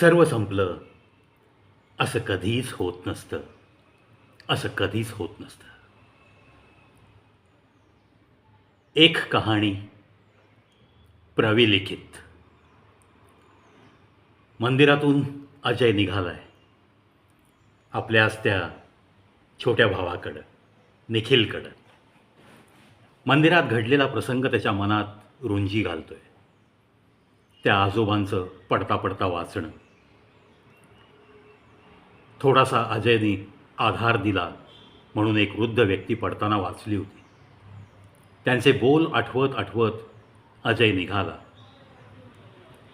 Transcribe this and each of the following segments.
सर्व संपलं. असं कधीच होत नसतं. असं कधीच होत नसतं. एक कहाणी प्रविलिखित. मंदिरातून अजय निघालाय. आपल्याच त्या छोट्या भावाकडं निखिलकडं. मंदिरात घडलेला प्रसंग त्याच्या मनात रुंजी घालतोय. त्या आजोबांचं पडता पडता वाचणं. थोडासा अजयने आधार दिला म्हणून एक वृद्ध व्यक्ती पडताना वाचली होती. त्यांचे बोल आठवत आठवत अजय निघाला.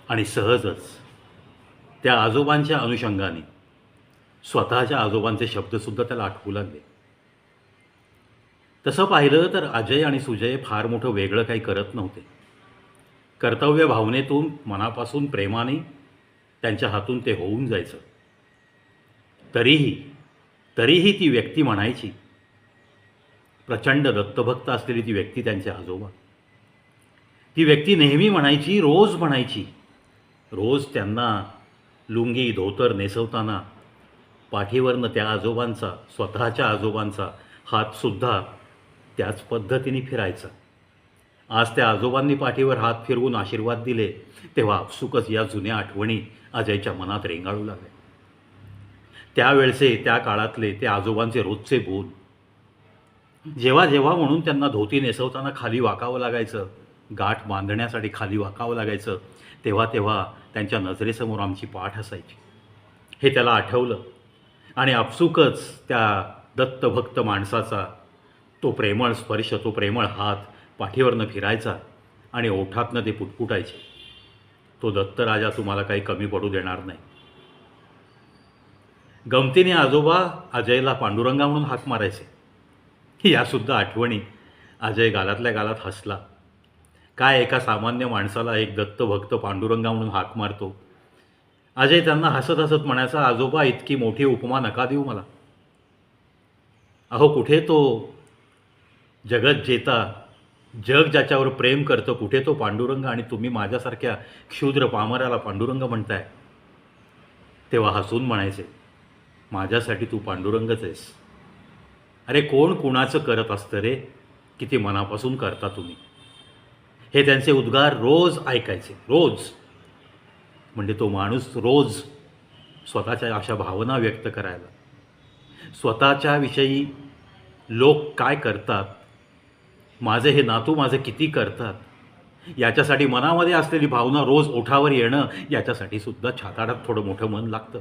आणि सहजच त्या आजोबांच्या अनुषंगाने स्वतःच्या आजोबांचे शब्दसुद्धा त्याला आठवू लागले. तसं पाहिलं तर अजय आणि सुजय फार मोठं वेगळं काही करत नव्हते. कर्तव्य भावनेतून मनापासून प्रेमाने त्यांच्या हातून ते होऊन जायचं. तरीही तरीही ती व्यक्ती म्हणायची. प्रचंड दत्तभक्त असलेली ती व्यक्ती त्यांचे आजोबा. ती व्यक्ती नेहमी म्हणायची रोज म्हणायची. रोज त्यांना लुंगी धोतर नेसवताना पाठीवरनं त्या आजोबांचा स्वतःच्या आजोबांचा हातसुद्धा त्याच पद्धतीने फिरायचा. आज त्या आजोबांनी पाठीवर हात फिरवून आशीर्वाद दिले तेव्हा आपसुकच या जुन्या आठवणी अजयच्या मनात रेंगाळू लागल्या. त्यावेळचे त्या काळातले ते आजोबांचे रोजचे बोल. जेव्हा जेव्हा म्हणून त्यांना धोती नेसवताना खाली वाकावं लागायचं गाठ बांधण्यासाठी खाली वाकावं लागायचं तेव्हा तेव्हा त्यांच्या नजरेसमोर आमची पाठ असायची. हे त्याला आठवलं. आणि आपसुकच त्या दत्तभक्त माणसाचा तो प्रेमळ स्पर्श तो प्रेमळ हात पाठीवरनं फिरायचा आणि ओठातनं ते पुटपुटायचे. तो दत्तराजा तुम्हाला काही कमी पडू देणार नाही. गमतीने आजोबा अजयला पांडुरंगा म्हणून हाक मारायचे. यासुद्धा आठवणी अजय गालातल्या गालात हसला. काय एका सामान्य माणसाला एक दत्तभक्त पांडुरंगा म्हणून हाक मारतो? अजय त्यांना हसत हसत म्हणायचा आजोबा इतकी मोठी उपमा नका देऊ मला. अहो कुठे तो जगत जेता? जग ज्याच्यावर प्रेम करतं कुठे तो पांडुरंग? आणि तुम्ही माझ्यासारख्या क्षुद्र पामराला पांडुरंग म्हणताय. तेव्हा हसून म्हणायचे माझ्यासाठी तू पांडुरंगच आहेस. अरे कोण कुणाचं करत असतं रे? किती मनापासून करता तुम्ही? हे त्यांचे उद्गार रोज ऐकायचे रोज. म्हणजे तो माणूस रोज स्वतःच्या अशा भावना व्यक्त करायला. स्वतःच्या विषयी लोक काय करतात? माझे हे नातू माझे किती करतात? याच्यासाठी मनामध्ये असलेली भावना रोज ओठावर येणं याच्यासाठी सुद्धा छाताडात थोडं मोठं मन लागतं.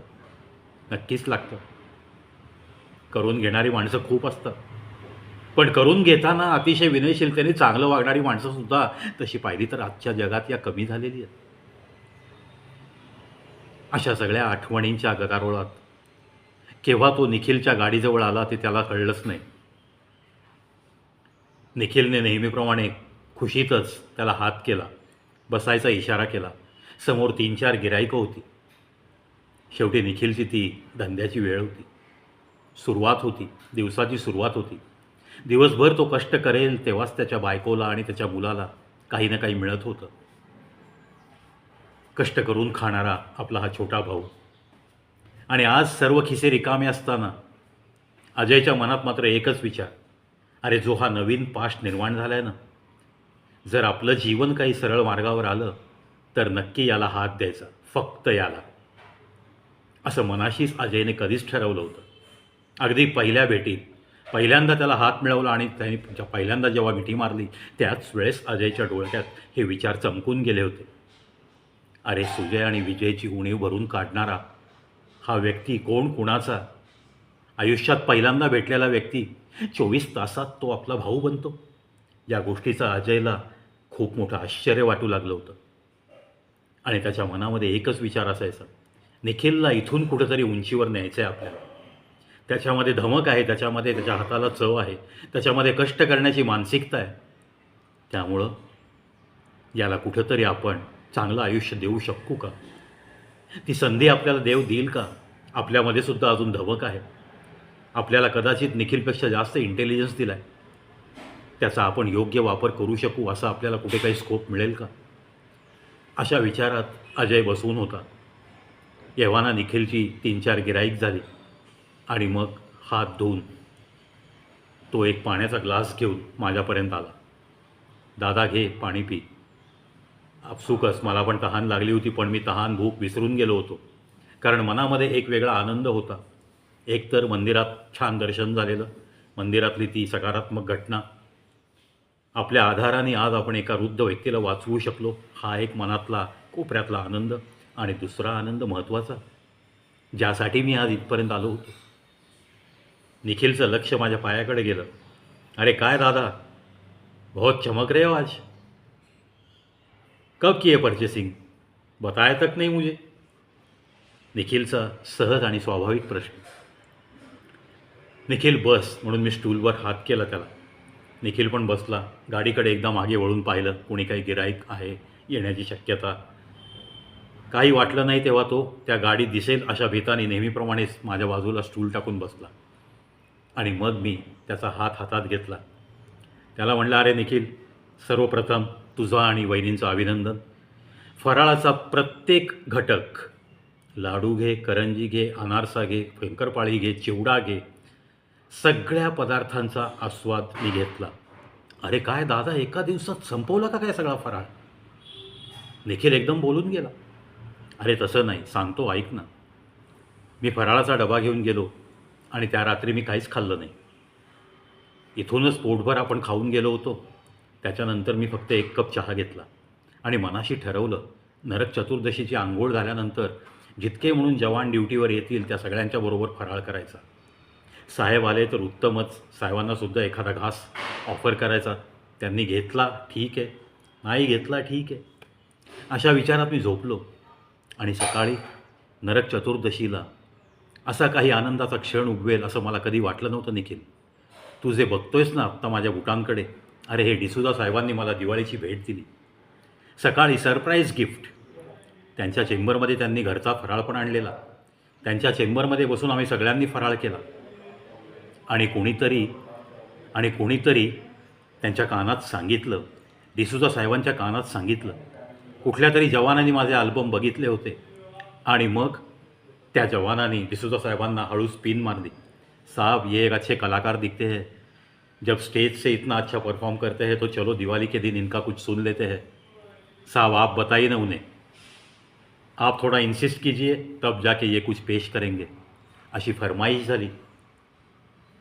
नक्कीच लागतं. करून घेणारी माणसं खूप असतात. पण करून घेताना अतिशय विनयशीलतेने चांगलं वागणारी माणसंसुद्धा तशी पाहिली तर आजच्या जगात या कमी झालेली आहेत. अशा सगळ्या आठवणींच्या गदारोळात केव्हा तो निखिलच्या गाडीजवळ आला ते त्याला कळलंच नाही. निखिलने नेहमीप्रमाणे खुशीतच त्याला हात केला. बसायचा इशारा केला. समोर तीन चार गिरायकं होती. शेवटी निखिलची ती धंद्याची वेळ होती. सुरुवात होती. दिवसाची सुरुवात होती. दिवसभर तो कष्ट करेल तेव्हाच त्याच्या बायकोला आणि त्याच्या मुलाला काही ना काही मिळत होतं. कष्ट करून खाणारा आपला हा छोटा भाऊ. आणि आज सर्व खिसे रिकामे असताना अजयच्या मनात मात्र एकच विचार. अरे जो हा नवीन पास्ट निर्माण झाला आहे ना जर आपलं जीवन काही सरळ मार्गावर आलं तर नक्की याला हात द्यायचा. फक्त याला. असं मनाशीच अजयने कधीच ठरवलं होतं. अगदी पहिल्या भेटीत पहिल्यांदा त्याला हात मिळवला आणि त्याने ज्या- पहिल्यांदा जेव्हा मिठी मारली त्याच वेळेस अजयच्या डोळ्यात हे विचार चमकून गेले होते. अरे सुजय आणि विजयची उणीव भरून काढणारा हा व्यक्ती कोण कुणाचा? आयुष्यात पहिल्यांदा भेटलेला व्यक्ती चोवीस तासात तो आपला भाऊ बनतो. या गोष्टीचा अजयला खूप मोठं आश्चर्य वाटू लागलं होतं. आणि त्याच्या मनामध्ये एकच विचार असायचा निखिलला इथून कुठेतरी उंचीवर न्यायचं आहे आपल्याला. त्याच्यामध्ये धमक आहे त्याच्यामध्ये त्याच्या हाताला चव आहे त्याच्यामध्ये कष्ट करण्याची मानसिकता आहे. त्यामुळं याला कुठंतरी आपण चांगलं आयुष्य देऊ शकू का? ती संधी आपल्याला देव देईल का? आपल्यामध्ये सुद्धा अजून धमक आहे. आपल्याला कदाचित निखिलपेक्षा जास्त इंटेलिजन्स दिला आहे त्याचा आपण योग्य वापर करू शकू असा आपल्याला कुठे काही स्कोप मिळेल का? अशा विचारात अजय बसवून होता. एव्हाना निखिलची तीन चार गिराईक झाली. आणि मग हात धुवून तो एक पाण्याचा ग्लास घेऊन माझ्यापर्यंत आला. दादा घे पाणी पी. आपसुकच मला पण तहान लागली होती पण मी तहान भूक विसरून गेलो होतो. कारण मनामध्ये एक वेगळा आनंद होता. एक तर मंदिरात छान दर्शन झालेलं. मंदिरातली ती सकारात्मक घटना. आपल्या आधाराने आज आपण एका वृद्ध व्यक्तीला वाचवू शकलो. हा एक मनातला कोपऱ्यातला आनंद. आणि दुसरा आनंद महत्त्वाचा. ज्यासाठी मी आज इथपर्यंत आलो होतो. निखिलचं लक्ष माझ्या पायाकडे गेलं. अरे काय दादा? बहुत चमक रहे हो आज. कब किए परचेसिंग बताया तक नाही मुझे. निखिलचा सहज आणि स्वाभाविक प्रश्न. निखिल बस म्हणून मी स्टूलवर हात केला त्याला. निखिल पण बसला. गाडीकडे एकदा मागे वळून पाहिलं. कोणी काही गिराईक आहे येण्याची शक्यता काही वाटलं नाही तेव्हा तो त्या गाडी दिसेल अशा भीताने नेहमीप्रमाणेच माझ्या बाजूला स्टूल टाकून बसला. आणि मग मी त्याचा हात हातात घेतला. त्याला म्हणलं अरे निखिल सर्वप्रथम तुझा आणि वहिनींचं अभिनंदन. फराळाचा प्रत्येक घटक लाडू घे करंजी घे अनारसा घे फेंकरपाळी घे चिवडा घे सगळ्या पदार्थांचा आस्वाद मी घेतला. अरे काय दादा एका दिवसात संपवला का काय सगळा फराळ? निखिल एकदम बोलून गेला. अरे तसं नाही सांगतो ऐक ना. मी फराळाचा डबा घेऊन गेलो आणि त्या रात्री मी काहीच खाल्लं नाही. इथूनच पोटभर आपण खाऊन गेलो होतो. त्याच्यानंतर मी फक्त एक कप चहा घेतला आणि मनाशी ठरवलं नरक चतुर्दशीची आंघोळ झाल्यानंतर जितके म्हणून जवान ड्युटीवर येतील त्या सगळ्यांच्या बरोबर फराळ करायचा. साहेब आले तर उत्तमच साहेबांनासुद्धा एखादा घास ऑफर करायचा. त्यांनी घेतला ठीक आहे. नाही घेतला ठीक आहे. अशा विचारात मी झोपलो. आणि सकाळी नरक चतुर्दशीला असा काही आनंदाचा क्षण उगवेल असं मला कधी वाटलं नव्हतं निखिल. तू जे बघतोयस ना आत्ता माझ्या बुटांकडे अरे हे डिसुदा साहेबांनी मला दिवाळीची भेट दिली. सकाळी सरप्राईज गिफ्ट. त्यांच्या चेंबरमध्ये त्यांनी घरचा फराळ पण आणलेला. त्यांच्या चेंबरमध्ये बसून आम्ही सगळ्यांनी फराळ केला. आणि कोणीतरी आणि कोणीतरी त्यांच्या कानात सांगितलं डिसुजा साहेबांच्या कानात सांगितलं कुठल्या तरी जवानांनी माझे अल्बम बघितले होते. आणि मग त्या जवानांनी डिसुजा साहेबांना हळूच पिन मारली. साहब ये एक अच्छे कलाकार दिखते हैं. जब स्टेज से इतना अच्छा परफॉर्म करते हैं तो चलो दिवाली के दिन इनका कुछ सुन लेते हैं. साहब आप बताइए ना उन्हें. आप थोड़ा इंसिस्ट कीजिए तब जाके ये कुछ पेश करेंगे. अशी फरमाईश झाली.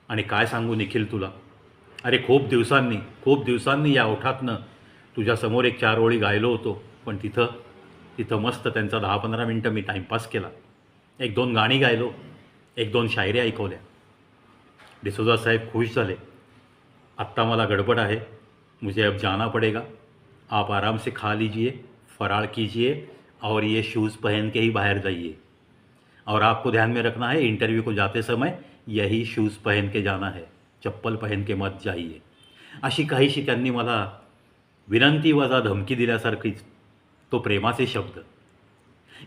आणि काय सांगू निखिल तुला? अरे खूप दिवसांनी खूप दिवसांनी या ओठातनं तुझ्यासमोर एक चार ओळी गायलो होतो. पण तिथं तिथं मस्त त्यांचा दहा पंधरा मिनटं मी टाईमपास केला. एक दोन गाणी गायलो एक दोन शायरी ऐकवल्या. डिसोजा साहेब खुश झाले. आत्ता मला गडबड आहे. मुझे अब जाना पड़ेगा. आप आराम से खा लीजिए फराळ कीजिए और ये शूज़ पहन के ही बाहर जाइए. और आपको ध्यान में रखना है इंटरव्यू को जाते समय यही शूज़ पहन के जाना है. चप्पल पहन के मत जाइए. अशी काहीशी त्यांनी मला विनंती वजा धमकी दिल्यासारखीच तो प्रेमाचे शब्द.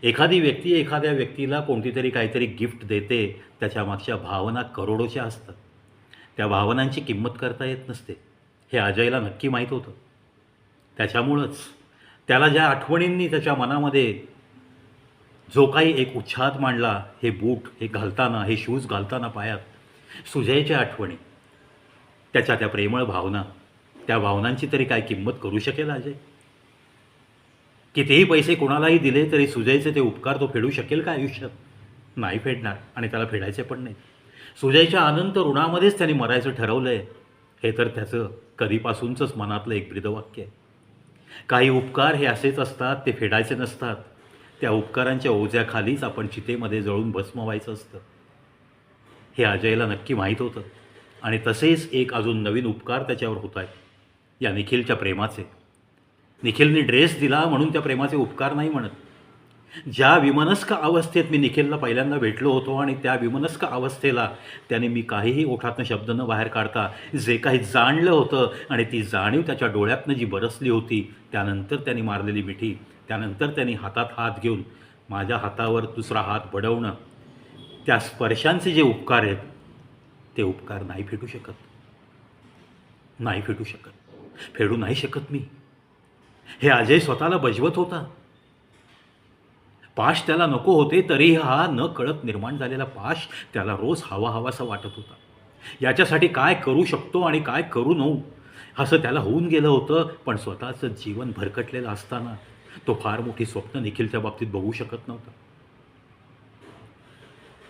एखादी व्यक्ती एखाद्या व्यक्तीला कोणती तरी काहीतरी गिफ्ट देते त्याच्यामागच्या भावना करोडोच्या असतात. त्या भावनांची किंमत करता येत नसते. हे अजयला नक्की माहीत होतं. त्याच्यामुळंच त्याला ज्या आठवणींनी त्याच्या मनामध्ये जो काही एक उच्छाद मांडला हे बूट हे घालताना हे शूज घालताना पायात सुजयच्या आठवणी त्याच्या त्या प्रेमळ भावना त्या भावनांची तरी काय किंमत करू शकेल अजय? कितीही पैसे कोणालाही दिले तरी सुजयचे ते उपकार तो फेडू शकेल का आयुष्यात? नाही फेडणार आणि त्याला फेडायचे पण नाही. सुजयच्या अनंत ऋणामध्येच त्यांनी मरायचं ठरवलं आहे हे तर त्याचं कधीपासूनचंच मनातलं एक ब्रीदवाक्य आहे. काही उपकार हे असेच असतात ते फेडायचे नसतात. त्या उपकारांच्या ओझ्याखालीच आपण चितेमध्ये जळून भस्म व्हायचं असतं. हे अजयला नक्की माहीत होतं. आणि तसेच एक अजून नवीन उपकार त्याच्यावर होत आहेत या निखिलच्या प्रेमाचे. निखिलने ड्रेस दिला म्हणून त्या प्रेमाचे उपकार नाही म्हणत. ज्या विमनस्क अवस्थेत मी निखिलला पहिल्यांदा भेटलो होतो आणि त्या विमनस्क अवस्थेला त्याने मी काहीही ओठातनं शब्द न बाहेर काढता जे काही जाणलं होतं आणि ती जाणीव त्याच्या डोळ्यातनं जी बरसली होती त्यानंतर त्यांनी मारलेली मिठी त्यानंतर त्यांनी हातात हात घेऊन माझ्या हातावर दुसरा हात बडवणं त्या स्पर्शांचे जे उपकार आहेत ते उपकार नाही फेटू शकत. नाही फेटू शकत. फेडू नाही शकत मी. हे अजय स्वतःला बजवत होता. पाश त्याला नको होते तरी हा न कळत निर्माण झालेला पाश त्याला रोज हवा हवासा वाटत होता. याच्यासाठी काय करू शकतो आणि काय करू नऊ असं त्याला होऊन गेलं होतं पण स्वतःचं जीवन भरकटलेलं असताना तो फार मोठी स्वप्न निखिलच्या बाबतीत बघू शकत नव्हता.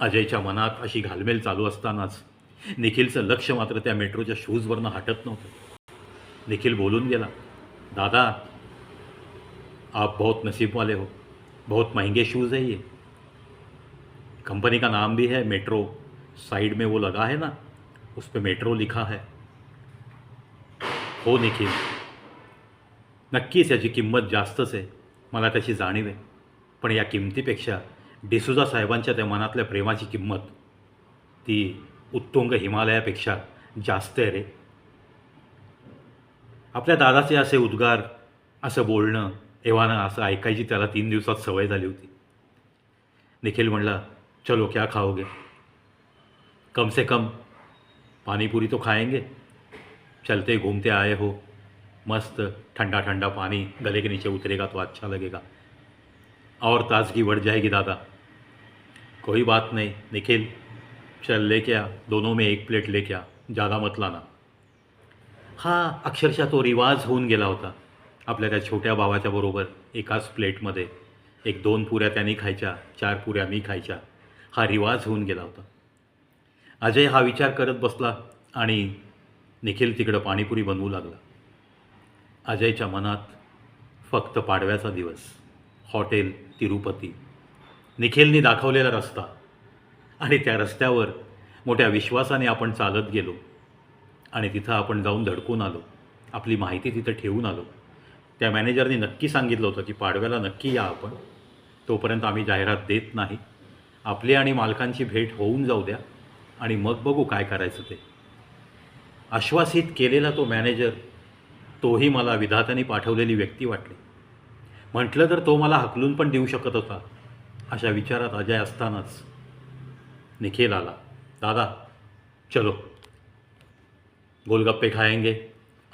अजयच्या मनात अशी घालमेल चालू असतानाच निखिलचं लक्ष मात्र त्या मेट्रोच्या शूजवरनं हटत नव्हतं. निखिल बोलून गेला दादा आप बहुत नसीब वाले हो। बहुत महंगे शूज़ है ये। कंपनी का नाम भी है मेट्रो साइड में वो लगा है ना उस पर मेट्रो लिखा है। हो निखिल। नक्कीच याची किंमत जास्तच आहे मला त्याची जाणीव आहे। पण या किमतीपेक्षा डिसुजा साहेबांच्या त्या मनातल्या प्रेमाची किंमत ती उत्तुंग हिमालयापेक्षा जास्त आहे रे. आपल्या दादाचे असे उद्गार असं बोलणं एव्हाना असं ऐकायची त्याला तीन दिवसात सवय झाली होती. निखिल म्हणला चलो क्या खाओगे? कम से कम पानीपुरी तो खाएंगे। चलते घूमते आए हो। मस्त ठंडा ठंडा पानी गले के नीचे उतरेगा तो अच्छा लगेगा। और ताजगी बढ़ जाएगी दादा। कोई बात नहीं निखिल। चल लेके आ। दोनों में एक प्लेट लेके आ। ज़्यादा मत लाना। हा अक्षरशः तो रिवाज होऊन गेला होता। आपल्या त्या छोट्या भावाच्या बरोबर एकाच प्लेटमध्ये एक दोन पुऱ्या त्यांनी खायच्या चार पुऱ्या मी खायच्या हा रिवाज होऊन गेला होता. अजय हा विचार करत बसला आणि निखिल तिकडं पाणीपुरी बनवू लागला. अजयच्या मनात फक्त पाडव्याचा दिवस हॉटेल तिरुपती निखिलनी दाखवलेला रस्ता आणि त्या रस्त्यावर मोठ्या विश्वासाने आपण चालत गेलो आणि तिथं आपण जाऊन धडकून आलो आपली माहिती तिथं ठेवून आलो. त्या मॅनेजरने नक्की सांगितलं होतं की पाडव्याला नक्की या आपण. तोपर्यंत आम्ही जाहिरात देत नाही. आपली आणि मालकांची भेट होऊन जाऊ द्या. आणि मग बघू काय करायचं ते. आश्वासित केलेला तो मॅनेजर तोही मला विधात्याने पाठवलेली व्यक्ती वाटली. म्हटलं तर तो मला हकलून पण देऊ शकत होता. अशा विचारात अजय असतानाच निखिल आला. दादा चलो. गोलगप्पे खाएंगे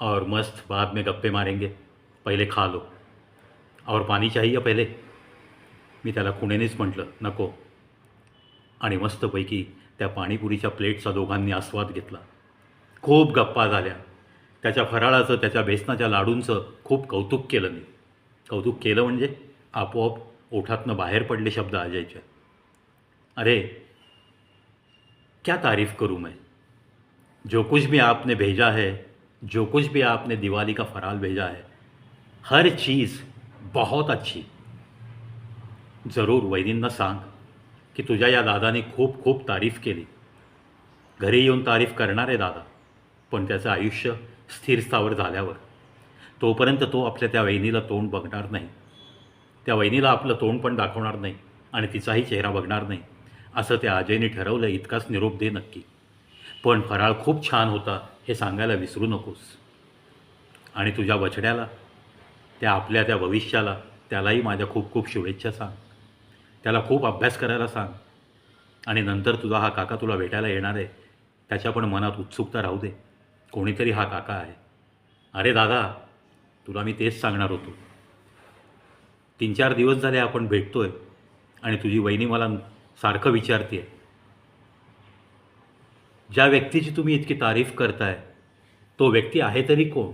और मस्त बाद में गप्पे मारेंगे. पहिले खा लो. और पाणी चाहिए पहिले. मी त्याला खुणेनेच म्हटलं नको. आणि मस्तपैकी त्या पाणीपुरीच्या प्लेटचा दोघांनी आस्वाद घेतला. खूप गप्पा झाल्या. त्याच्या फराळाचं त्याच्या बेसनाच्या लाडूंचं खूप कौतुक केलं मी. कौतुक केलं म्हणजे आपोआप ओठातनं बाहेर पडले शब्द अजयच्या अरे क्या तारीफ करूँ मैं? जो कुछ भी आपने भेजा है जो कुछ भी आपने दिवाली का फराल भेजा है हर चीज़ बहुत अच्छी। जरूर वैदींना सांग की तुझ्या या दादाने खूप खूप तारीफ केली. घरी येऊन तारीफ करणार आहे दादा पण त्याचं आयुष्य स्थिरस्थावर झाल्यावर. तोपर्यंत तो आपल्या त्या वहिनीला तोंड बघणार नाही. त्या वहिनीला आपलं तोंड पण दाखवणार नाही आणि तिचाही चेहरा बघणार नाही. असं त्या अजयने ठरवलं इतकाच निरोप दे नक्की. पण फराळ खूप छान होता हे सांगायला विसरू नकोस. आणि तुझ्या बछड्याला त्या आपल्या त्या भविष्याला त्यालाही माझ्या खूप खूप शुभेच्छा सांग. त्याला खूप अभ्यास करायला सांग. आणि नंतर तुझा हा काका तुला भेटायला येणार आहे त्याच्या पण मनात उत्सुकता राहू दे. कोणीतरी हा काका आहे. अरे दादा तुला मी तेच सांगणार होतो. तीन चार दिवस झाले आपण भेटतो आहे आणि तुझी वहिनी मला सारखं विचारते ज्या व्यक्तीची तुम्ही इतकी तारीफ करताय तो व्यक्ती आहे तरी कोण?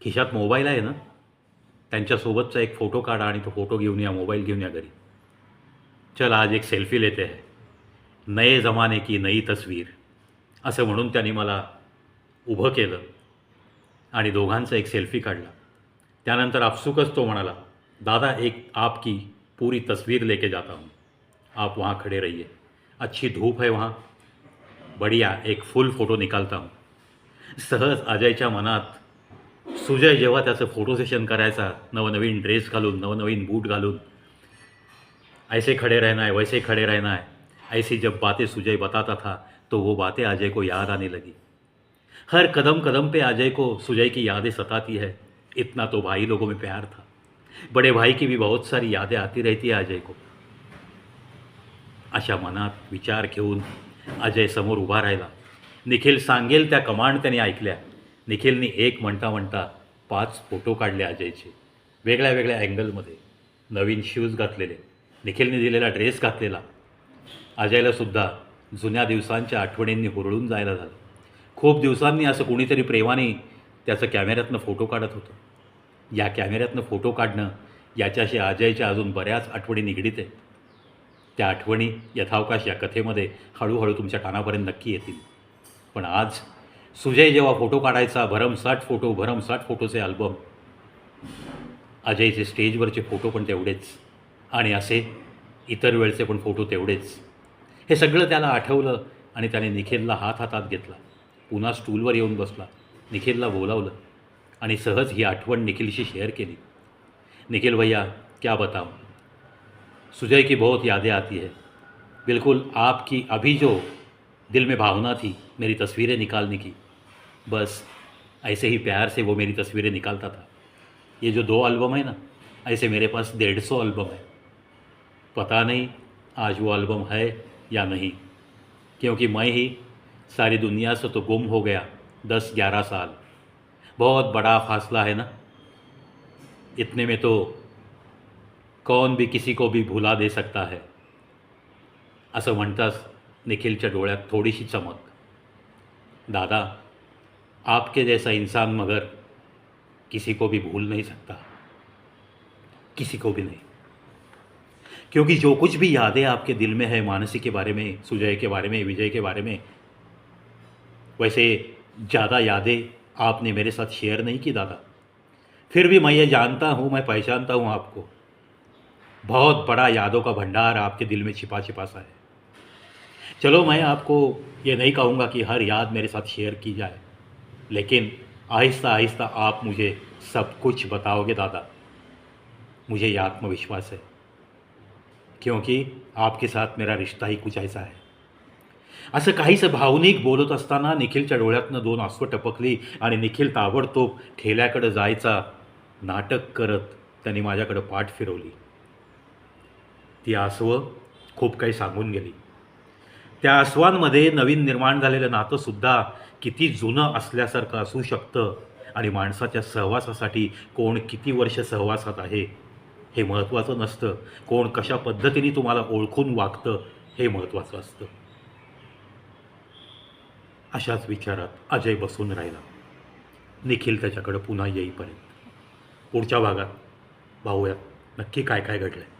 खिशात मोबाईल आहे ना? त्यांच्यासोबतचा एक फोटो काढा आणि तो फोटो घेऊन या मोबाईल घेऊन या घरी. चल आज एक सेल्फी लेते है. नये जमाने की नई तस्वीर. असं म्हणून त्यांनी मला उभं केलं आणि दोघांचा एक सेल्फी काढला. त्यानंतर आपसुकच तो म्हणाला दादा एक आपकी पूरी तस्वीर लेके जाता हूँ. आप वहाँ खड़े रहिए. अच्छी धूप है वहाँ. बढ़िया एक फुल फोटो निकालता हूँ. सहज अजयच्या मनात सुजय जेव्हा त्याचं फोटो सेशन करायचा नवनवीन ड्रेस घालून नवनवीन बूट घालून ऐसे खड़े रहना है वैसे खड़े रहना है ऐसी जब बातें सुजय बताता था तो वो बातें अजय को याद आने लगी। हर कदम कदम पे अजय को सुजय की यादें सताती है इतना तो भाई लोगों में प्यार था। बड़े भाई की भी बहुत सारी यादें आती रहती है अजय को। अशा मनात विचार घेऊन अजय समोर उभा राहिला। निखिल सांगेल त्या कमांड त्याने ऐकल्या। निखिलनी एक म्हणता म्हणता पाच फोटो काढले अजयचे. वेगळ्या वेगळ्या अँगलमध्ये. नवीन शूज घातलेले. निखिलने दिलेला ड्रेस घातलेला. अजयला सुद्धा जुन्या दिवसांच्या आठवणींनी हुरळून जायला झालं. खूप दिवसांनी असं कुणीतरी प्रेमाने त्याचं कॅमेऱ्यातनं फोटो काढत होतं. या कॅमेऱ्यातनं फोटो काढणं याच्याशी अजयच्या अजून बऱ्याच आठवणी निगडीत आहेत. त्या आठवणी यथावकाश या कथेमध्ये हळूहळू तुमच्या कानापर्यंत नक्की येतील. पण आज सुजय जेव्हा फोटो काढायचा भरमसाठ फोटो भरमसाठ फोटोचे अल्बम अजयचे स्टेजवरचे फोटो पण तेवढेच. आणि असे इतर वेळचे पण फोटो तेवढेच. हे सगळं त्याला आठवलं आणि त्याने निखिलला हात हातात घेतला. पुन्हा स्टूलवर येऊन बसला. निखिलला बोलावलं. आणि सहज ही आठवण निखिलशी शेअर केली. निखिल भैया क्या बताओ सुजय की बहुत यादें आती है. बिल्कुल आपकी अभी जो दिल में भावना थी मेरी तस्वीरें निकालने की बस ऐसे ही प्यार से वो मेरी तस्वीरें निकालता था। ये जो दो एल्बम है ना, ऐसे मेरे पास डेढ़ सौ एल्बम है। पता नहीं आज वो एल्बम है या नहीं, क्योंकि मैं ही सारी दुनिया से तो गुम हो गया दस ग्यारह साल। बहुत बड़ा फासला है ना। इतने में तो कौन भी किसी को भी भुला दे सकता है। असं म्हणताच निखिलच्या डोळ्यात थोडीशी चमक। दादा आपके जैसा इंसान मगर किसी को भी भूल नहीं सकता। किसी को भी नहीं। क्योंकि जो कुछ भी यादें आपके दिल में है, मानसी के बारे में, सुजय के बारे में, विजय के बारे में, वैसे ज़्यादा यादें आपने मेरे साथ शेयर नहीं की दादा। फिर भी मैं ये जानता हूँ, मैं पहचानता हूँ आपको। बहुत बड़ा यादों का भंडार आपके दिल में छिपा छिपा सा है। चलो मैं आपको ये नहीं कहूँगा कि हर याद मेरे साथ शेयर की जाए। लेकिन आहिस्ता आहिस्ता आप मुझे सब कुछ बताओगे दादा। मुझे ये आत्मविश्वास है क्योंकि आपके साथ मेरा रिश्ता ही कुछ ऐसा है। असं काहीसं भावनिक बोलत असताना निखिलच्या डोळ्यातनं दोन आसवं टपकली आणि निखिल ताबडतोब ठेल्याकडं जायचा नाटक करत त्यांनी माझ्याकडं पाठ फिरवली. ती आसवं खूप काही सांगून गेली. त्या आसवांमध्ये नवीन निर्माण झालेलं नातंसुद्धा किती जुनं असल्यासारखं असू शकतं? आणि माणसाच्या सहवासासाठी कोण किती वर्ष सहवासात आहे? हे महत्त्वाचं नसतं. कोण कशा पद्धतीने तुम्हाला ओळखून वागतं हे महत्त्वाचं असतं. अशाच विचारात अजय बसून राहिला. निखिल त्याच्याकडं पुन्हा येईपर्यंत. पुढच्या भागात. पाहूयात नक्की काय काय घडलं आहे